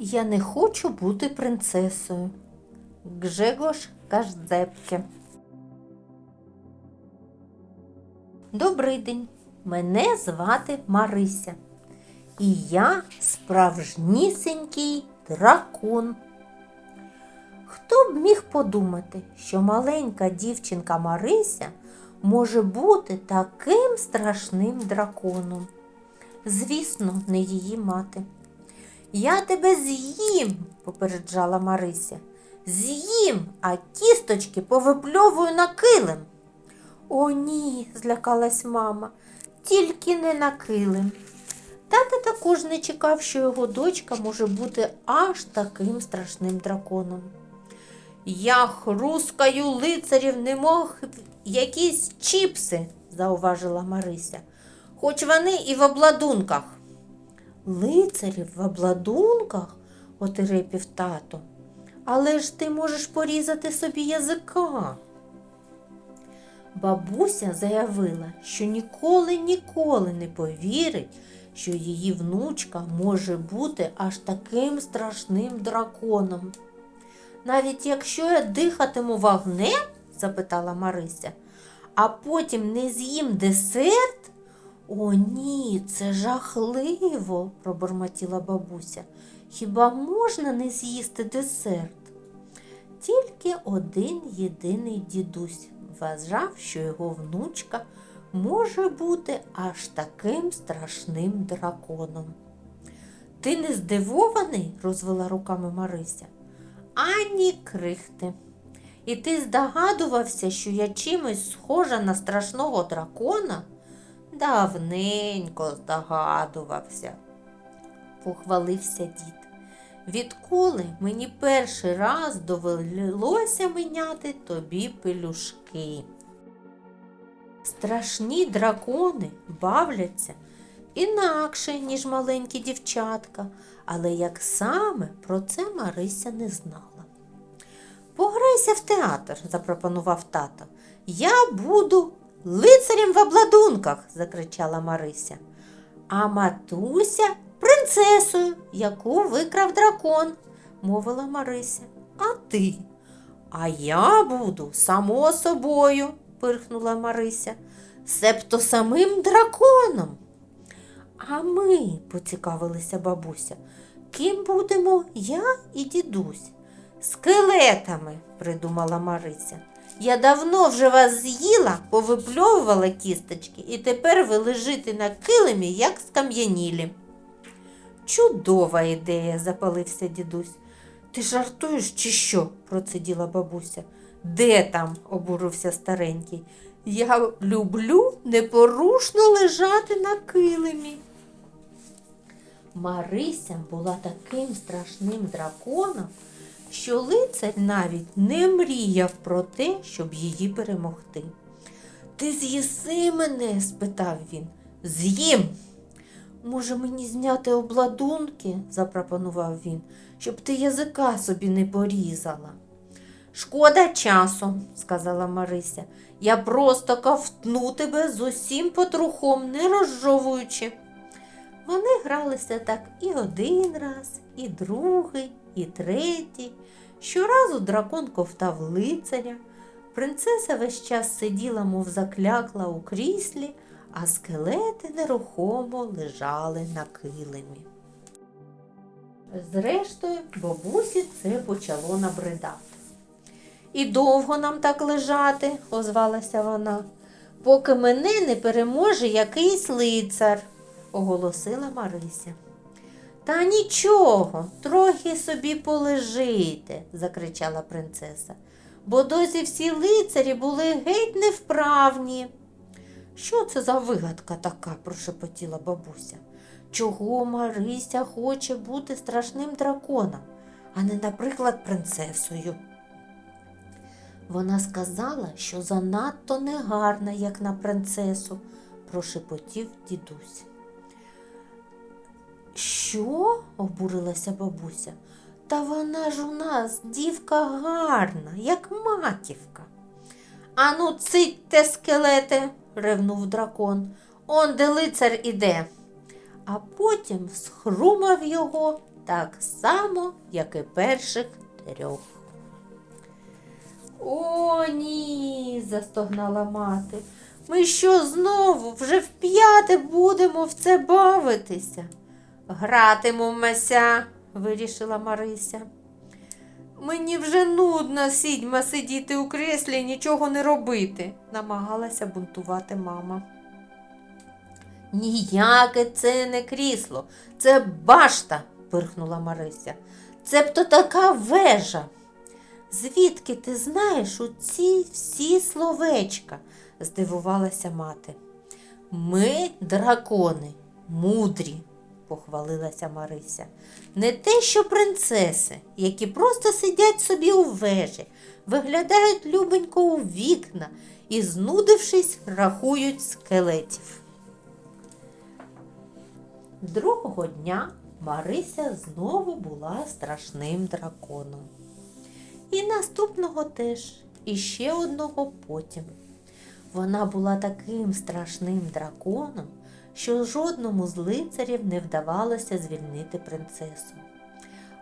Я не хочу бути принцесою. Гжегош Каждзепке. Добрий день. Мене звати Марися. І я справжнісінький дракон. Хто б міг подумати, що маленька дівчинка Марися може бути таким страшним драконом? Звісно, не її мати. Я тебе з'їм, попереджала Марися. З'їм, а кісточки повипльовую на килим. О, ні, злякалась мама, тільки не на килим. Тата також не чекав, що його дочка може бути аж таким страшним драконом. Я хрускаю лицарів, немов якісь чіпси, зауважила Марися, хоч вони і в обладунках. Лицарів в обладунках, отерепів тато. Але ж ти можеш порізати собі язика. Бабуся заявила, що ніколи ніколи не повірить, що її внучка може бути аж таким страшним драконом. Навіть якщо я дихатиму вогнем, запитала Марися, а потім не з'їм десерт. О, ні, це жахливо, пробормотіла бабуся. Хіба можна не з'їсти десерт? Тільки один єдиний дідусь вважав, що його внучка може бути аж таким страшним драконом. Ти не здивований? розвела руками Марися. Ані крихти. І ти здогадувався, що я чимось схожа на страшного дракона? Давненько здогадувався, похвалився дід. Відколи мені перший раз довелося міняти тобі пелюшки. Страшні дракони бавляться інакше, ніж маленькі дівчатка, але як саме про це Марися не знала. Пограйся в театр, запропонував тато. Я буду лицарем в обладунках, закричала Марися. А матуся принцесою, яку викрав дракон, мовила Марися. А ти? А я буду само собою, пирхнула Марися, себто самим драконом. А ми, поцікавилася бабуся, ким будемо я і дідусь? Скелетами, придумала Марися. Я давно вже вас з'їла, повипльовувала кісточки, і тепер ви лежите на килимі, як скам'янілі. Чудова ідея, запалився дідусь. Ти жартуєш чи що? проциділа бабуся. Де там? обурився старенький. Я люблю непорушно лежати на килимі. Марися була таким страшним драконом, що лицар навіть не мріяв про те, щоб її перемогти. Ти з'їси мене? спитав він. З'їм. Може, мені зняти обладунки, запропонував він, щоб ти язика собі не порізала. Шкода часу, сказала Марися. Я просто ковтну тебе з усім потрухом, не розжовуючи. Вони гралися так і один раз, і другий, і третій. Щоразу дракон ковтав лицаря. Принцеса весь час сиділа, мов заклякла у кріслі, а скелети нерухомо лежали на килимі. Зрештою, бабусі це почало набридати. І довго нам так лежати, озвалася вона, поки мене не переможе якийсь лицар, оголосила Марися. Та нічого, трохи собі полежите, закричала принцеса, бо досі всі лицарі були геть невправні. Що це за вигадка така? прошепотіла бабуся. Чого Марися хоче бути страшним драконом, а не, наприклад, принцесою? Вона сказала, що занадто негарна, як на принцесу, прошепотів дідусь. Що? обурилася бабуся. Та вона ж у нас дівка гарна, як маківка. Ану, цитьте, скелете, ревнув дракон. Он де лицар іде. А потім схрумав його так само, як і перших трьох. О, ні, застогнала мати. Ми що знову вже вп'яте будемо в це бавитися? Гратимемося, вирішила Марися. Мені вже нудно сідьма сидіти у креслі і нічого не робити, намагалася бунтувати мама. Ніяке це не крісло, це башта, пирхнула Марися. Це б то така вежа. Звідки ти знаєш у ці всі словечка? здивувалася мати. Ми дракони, мудрі, похвалилася Марися. Не те, що принцеси, які просто сидять собі у вежі, виглядають любенько у вікна і, знудившись, рахують скелетів. Другого дня Марися знову була страшним драконом. І наступного теж, і ще одного потім. Вона була таким страшним драконом, що жодному з лицарів не вдавалося звільнити принцесу.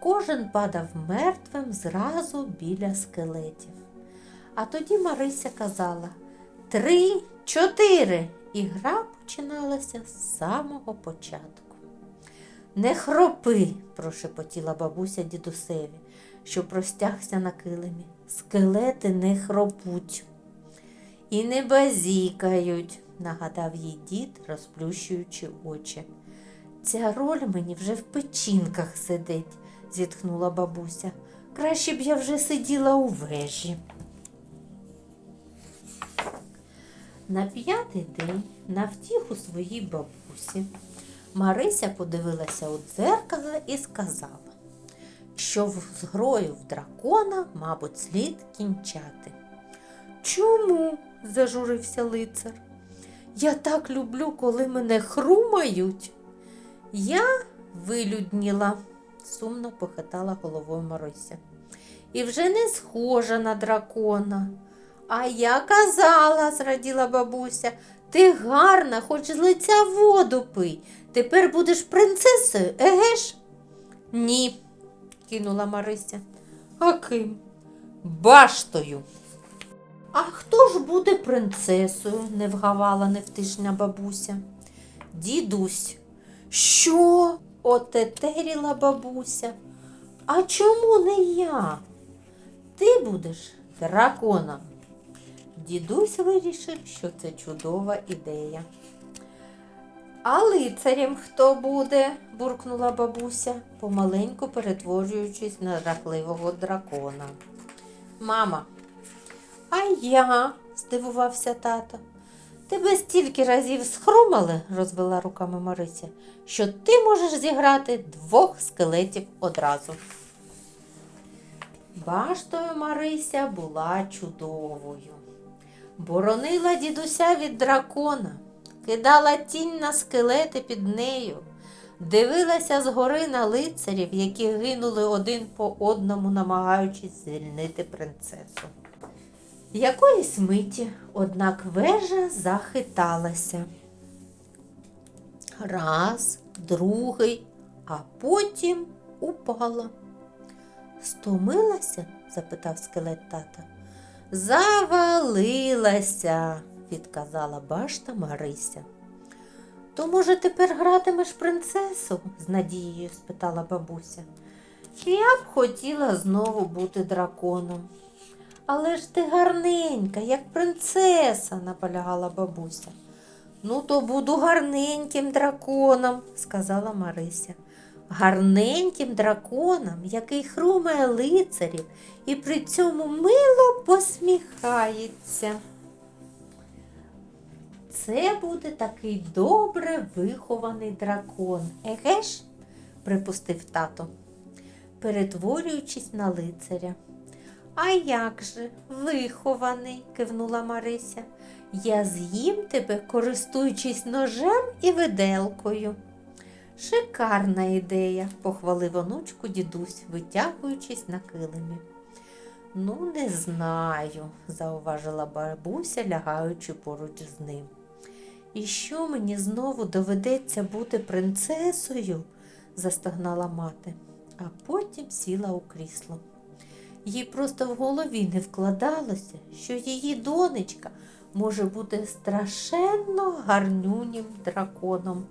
Кожен падав мертвим зразу біля скелетів. А тоді Марися казала Три, чотири. І гра починалася з самого початку. Не хропи, прошепотіла бабуся дідусеві, що простягся на килимі. Скелети не хропуть. І не базікають, нагадав їй дід, розплющуючи очі. Ця роль мені вже в печінках сидить, зітхнула бабуся. Краще б я вже сиділа у вежі. На п'ятий день, на втіху своїй бабусі, Марися подивилася у дзеркало і сказала, що з грою в дракона, мабуть, слід кінчати. Чому? зажурився лицар. Я так люблю, коли мене хрумають. Я вилюдніла, сумно похитала головою Марися. І вже не схожа на дракона. А я казала, зраділа бабуся, ти гарна, хоч з лиця воду пий. Тепер будеш принцесою, еге ж? Ні, кинула Марися. А ким? Баштою. А хто ж буде принцесою? не вгавала невтишна бабуся. Дідусь. Що? отетеріла бабуся. А чому не я? Ти будеш драконом. Дідусь вирішив, що це чудова ідея. А лицарем хто буде? буркнула бабуся, помаленьку перетворюючись на жахливого дракона. Мама, а я, здивувався тато. Тебе стільки разів схрумали, розвела руками Марися, що ти можеш зіграти двох скелетів одразу. Баштою Марися була чудовою. Боронила дідуся від дракона, кидала тінь на скелети під нею, дивилася згори на лицарів, які гинули один по одному, намагаючись звільнити принцесу. Якоїсь миті, однак вежа захиталася. Раз, другий, а потім упала. Стомилася? запитав скелет тата. Завалилася, відказала башта Марися. То, може, тепер гратимеш принцесу? з надією спитала бабуся. Я б хотіла знову бути драконом. Але ж ти гарненька, як принцеса, наполягала бабуся. Ну, то буду гарненьким драконом, сказала Марися. Гарненьким драконом, який хрумає лицарів і при цьому мило посміхається. Це буде такий добре вихований дракон, еге ж? припустив тато, перетворюючись на лицаря. А як же, вихований, кивнула Марися. Я з'їм тебе, користуючись ножем і виделкою. Шикарна ідея, похвалив онучку дідусь, витягуючись на килимі. Ну, не знаю, зауважила бабуся, лягаючи поруч з ним. І що мені знову доведеться бути принцесою? застогнала мати. а потім сіла у крісло. Їй просто в голові не вкладалося, що її донечка може бути страшенно гарнюнім драконом.